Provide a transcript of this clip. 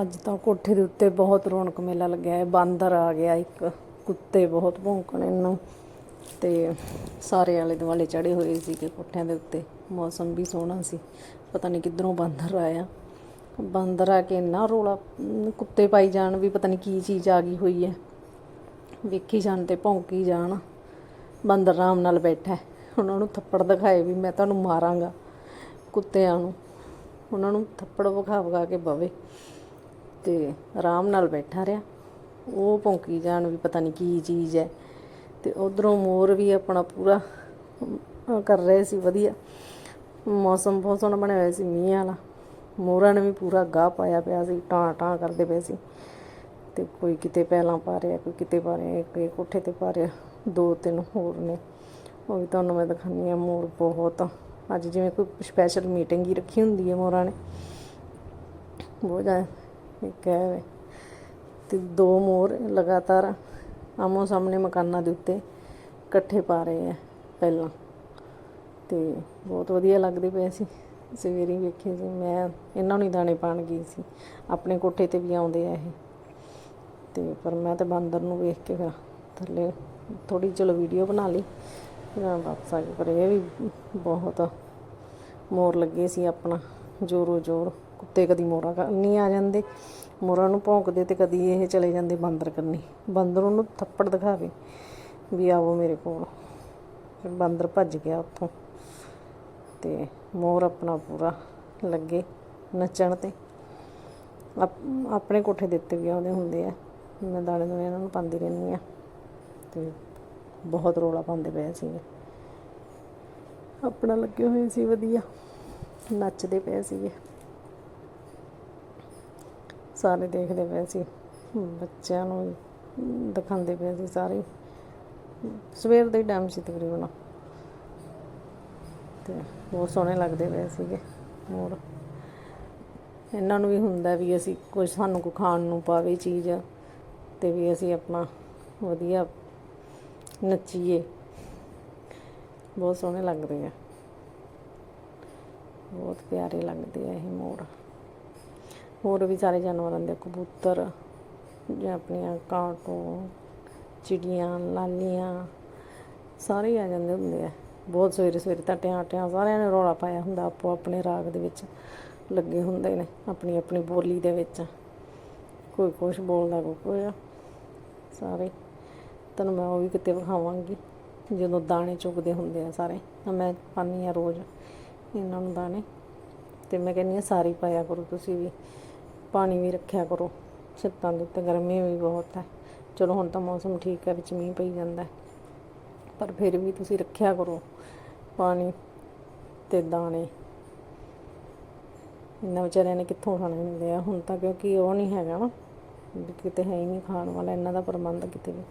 ਅੱਜ ਤਾਂ ਕੋਠੇ ਦੇ ਉੱਤੇ ਬਹੁਤ ਰੌਣਕ ਮੇਲਾ ਲੱਗਿਆ ਹੈ, ਬਾਂਦਰ ਆ ਗਿਆ ਇੱਕ, ਕੁੱਤੇ ਬਹੁਤ ਭੌਂਕਣ ਇਹਨੂੰ ਤੇ ਸਾਰੇ ਆਲੇ ਦੁਆਲੇ ਚੜੇ ਹੋਏ ਸੀਗੇ ਕੋਠਿਆਂ ਦੇ ਉੱਤੇ, ਮੌਸਮ ਵੀ ਸੋਹਣਾ ਸੀ, ਪਤਾ ਨਹੀਂ ਕਿੱਧਰੋਂ ਬਾਂਦਰ ਆਇਆ। ਬਾਂਦਰ ਆ ਕੇ ਇੰਨਾ ਰੋਲਾ, ਕੁੱਤੇ ਪਾਈ ਜਾਣ ਵੀ ਪਤਾ ਨਹੀਂ ਕੀ ਚੀਜ਼ ਆ ਗਈ ਹੋਈ ਹੈ। ਵੇਖੀ ਜਾਣ ਤੇ ਭੌਂਕੀ ਜਾਣ, ਬਾਂਦਰ ਆਰਾਮ ਨਾਲ ਬੈਠਾ ਹੈ। ਉਹਨਾਂ ਨੂੰ ਥੱਪੜ ਦਿਖਾਏ ਵੀ ਮੈਂ ਤੁਹਾਨੂੰ ਮਾਰਾਂਗਾ ਕੁੱਤਿਆਂ ਨੂੰ। ਉਹਨਾਂ ਨੂੰ ਥੱਪੜ ਵਿਖਾ ਵਿਖਾ ਕੇ ਬਵੇ। ਤੇ ਆਰਾਮ ਨਾਲ ਬੈਠਾ ਰਿਹਾ। ਉਹ ਭੌਂਕੀ ਜਾਣ ਵੀ ਪਤਾ ਨਹੀਂ ਕੀ ਚੀਜ਼ ਹੈ ਤੇ ਉਧਰੋਂ ਮੋਰ ਵੀ ਆਪਣਾ ਪੂਰਾ ਕਰ ਰਹੇ ਸੀ, ਵਧੀਆ। ਮੌਸਮ ਬਹੁਤ ਸੋਹਣਾ ਬਣਿਆ ਹੋਇਆ ਸੀ, ਮੀਂਹ ਵਾਲਾ। ਮੋਰਾਂ ਨੇ ਵੀ ਪੂਰਾ ਗਾਹ ਪਾਇਆ ਪਿਆ ਸੀ ਟਾਂ ਟਾਂ ਕਰਦੇ ਪਏ ਸੀ। ਤੇ ਕੋਈ ਕਿਤੇ ਪਹਿਲਾਂ ਪਾ ਰਿਹਾ, ਕੋਈ ਕਿਤੇ ਪਾ ਰਿਹਾ, ਇੱਕ ਕੋਠੇ ਤੇ ਪਾ ਰਿਹਾ, ਦੋ ਤਿੰਨ ਹੋਰ ਨੇ। ਉਹ ਵੀ ਤੁਹਾਨੂੰ ਮੈਂ ਦਿਖਾਉਂਦੀ ਹਾਂ ਮੋਰ ਬਹੁਤ। ਅੱਜ ਜਿਵੇਂ ਕੋਈ ਸਪੈਸ਼ਲ ਮੀਟਿੰਗ ਹੀ ਰੱਖੀ ਹੁੰਦੀ ਹੈ ਮੋਰਾਂ ਨੇ। ਬਹੁਤ ਜ਼ਿਆਦਾ। ਇੱਕ ਹੈ ਵੇ। ਤੇ ਦੋ ਮੋਰ ਲਗਾਤਾਰ ਆਮੋ ਸਾਹਮਣੇ ਮਕਾਨਾਂ ਦੇ ਉੱਤੇ ਇਕੱਠੇ ਪਾ ਰਹੇ ਆ ਪਹਿਲਾਂ। ਤੇ ਬਹੁਤ ਵਧੀਆ ਲੱਗਦੇ ਪਏ ਸੀ। ਸਵੇਰੇ ਵੇਖੇ ਸੀ। ਮੈਂ ਇਹਨਾਂ ਨੂੰ ਹੀ ਦਾਣੇ ਪਾਣ ਗਈ ਸੀ। ਆਪਣੇ ਕੋਠੇ ਤੇ ਵੀ ਆਉਂਦੇ ਆ ਇਹ। ਤੇ ਪਰ ਮੈਂ ਤੇ ਬਾਂਦਰ ਨੂੰ ਵੇਖ ਕੇ ਫਿਰ ਥੱਲੇ ਥੋੜੀ ਚਲੋ ਵੀਡੀਓ ਬਣਾ ਲਈ। ਮੈਂ ਵਾਪਸ ਆ ਗਈ। ਪਰ ਇਹ ਵੀ ਬਹੁਤ ਮੋਰ ਲੱਗੇ ਸੀ ਆਪਣਾ। ਜੋਰੋ ਜੋਰ ਕੁੱਤੇ ਕਦੀ ਮੋਰਾਂ ਕਰਨੀ ਆ ਜਾਂਦੇ। ਮੋਰਾਂ ਨੂੰ ਭੌਂਕਦੇ ਤੇ ਕਦੀ ਇਹ ਚਲੇ ਜਾਂਦੇ ਬਾਂਦਰ ਕਰਨੀ ਬਾਂਦਰ ਉਹਨੂੰ ਥੱਪੜ ਦਿਖਾਵੇ ਵੀ ਆਵੋ ਮੇਰੇ ਕੋਲ। ਫਿਰ ਬਾਂਦਰ ਭੱਜ ਗਿਆ ਉੱਥੋਂ ਤੇ ਮੋਰ ਆਪਣਾ ਪੂਰਾ ਲੱਗੇ ਨੱਚਣ ਤੇ। ਆਪਣੇ ਕੋਠੇ ਦਿੱਤੇ ਉੱਤੇ ਵੀ ਆਉਂਦੇ ਹੁੰਦੇ ਆ। ਮੈਂ ਦਾਣੇ ਦੁਣੇ ਇਹਨਾਂ ਨੂੰ ਪਾਉਂਦੀ ਰਹਿੰਦੀ ਆ ਤੇ ਬਹੁਤ ਰੋਲਾ ਪਾਉਂਦੇ ਪਏ ਸੀਗੇ। ਆਪਣਾ ਲੱਗੇ ਹੋਏ ਸੀ ਵਧੀਆ। ਨੱਚਦੇ ਪਏ ਸੀਗੇ। ਸਾਰੇ ਦੇਖਦੇ ਪਏ ਸੀ। ਬੱਚਿਆਂ ਨੂੰ ਦਿਖਾਉਂਦੇ ਪਏ ਸੀ ਸਾਰੇ। ਸਵੇਰ ਦੇ ਟਾਈਮ ਸੀ ਤਕਰੀਬਨ। ਤੇ ਬਹੁਤ ਸੋਹਣੇ ਲੱਗਦੇ ਪਏ ਸੀਗੇ ਮੋਰ। ਇਹਨਾਂ ਨੂੰ ਵੀ ਹੁੰਦਾ ਵੀ ਅਸੀਂ ਕੁਝ ਸਾਨੂੰ ਕੋ ਖਾਣ ਨੂੰ ਪਾਵੇ ਚੀਜ਼ ਤੇ ਵੀ ਅਸੀਂ ਆਪਣਾ ਵਧੀਆ ਨੱਚੀਏ। ਬਹੁਤ ਸੋਹਣੇ ਲੱਗਦੇ ਆ। ਬਹੁਤ ਪਿਆਰੇ ਲੱਗਦੇ ਆ ਇਹ ਮੋਰ। ਹੋਰ ਵੀ ਸਾਰੇ ਜਾਨਵਰਾਂ ਦੇ ਕਬੂਤਰ, ਜਾਂ ਆਪਣੀਆਂ ਕਾਟੋ, ਚਿੜੀਆਂ, ਲਾਲੀਆਂ, ਸਾਰੇ ਹੀ ਆ ਜਾਂਦੇ ਹੁੰਦੇ ਆ। ਬਹੁਤ ਸਵੇਰੇ ਸਵੇਰੇ ਤਾਂ ਟਿਆਂ ਟਿਆਂ ਸਾਰਿਆਂ ਨੇ ਰੌਲਾ ਪਾਇਆ ਹੁੰਦਾ, ਆਪੋ ਆਪਣੇ ਰਾਗ ਦੇ ਵਿੱਚ ਲੱਗੇ ਹੁੰਦੇ ਨੇ, ਆਪਣੀ ਆਪਣੀ ਬੋਲੀ ਦੇ ਵਿੱਚ। ਕੋਈ ਕੁਛ ਬੋਲਦਾ, ਕੋਈ ਕੁਛ ਸਾਰੇ। ਤੁਹਾਨੂੰ ਮੈਂ ਉਹ ਵੀ ਕਿਤੇ ਵਿਖਾਵਾਂਗੀ, ਜਦੋਂ ਦਾਣੇ ਚੁਗਦੇ ਹੁੰਦੇ ਆ ਸਾਰੇ। ਤਾਂ ਮੈਂ ਪਾਉਂਦੀ ਆ ਰੋਜ਼ ਇਹਨਾਂ ਨੂੰ ਦਾਣੇ। ਤੇ ਮੈਂ ਕਹਿੰਦੀ ਆ ਸਾਰੀ ਪਾਇਆ ਕਰੋ ਤੁਸੀਂ ਵੀ, ਪਾਣੀ ਵੀ ਰੱਖਿਆ ਕਰੋ, ਛੱਤਾਂ ਦੇ ਉੱਤੇ ਗਰਮੀ ਵੀ ਬਹੁਤ ਹੈ। ਚਲੋ ਹੁਣ ਤਾਂ ਮੌਸਮ ਠੀਕ ਹੈ, ਵਿੱਚ ਮੀਂਹ ਪਈ ਜਾਂਦਾ ਪਰ ਫਿਰ ਵੀ ਤੁਸੀਂ ਰੱਖਿਆ ਕਰੋ ਪਾਣੀ ਤੇ ਦਾਣੇ। ਇਹਨਾਂ ਵਿਚਾਰਿਆਂ ਨੇ ਕਿੱਥੋਂ ਖਾਣੇ ਹੁੰਦੇ ਆ? ਹੁਣ ਤਾਂ ਕਿਉਂਕਿ ਉਹ ਨਹੀਂ ਹੈਗਾ ਨਾ ਕਿਤੇ ਹੈ ਹੀ ਨਹੀਂ ਖਾਣ ਵਾਲਾ, ਇਹਨਾਂ ਦਾ ਪ੍ਰਬੰਧ ਕਿਤੇ ਵੀ।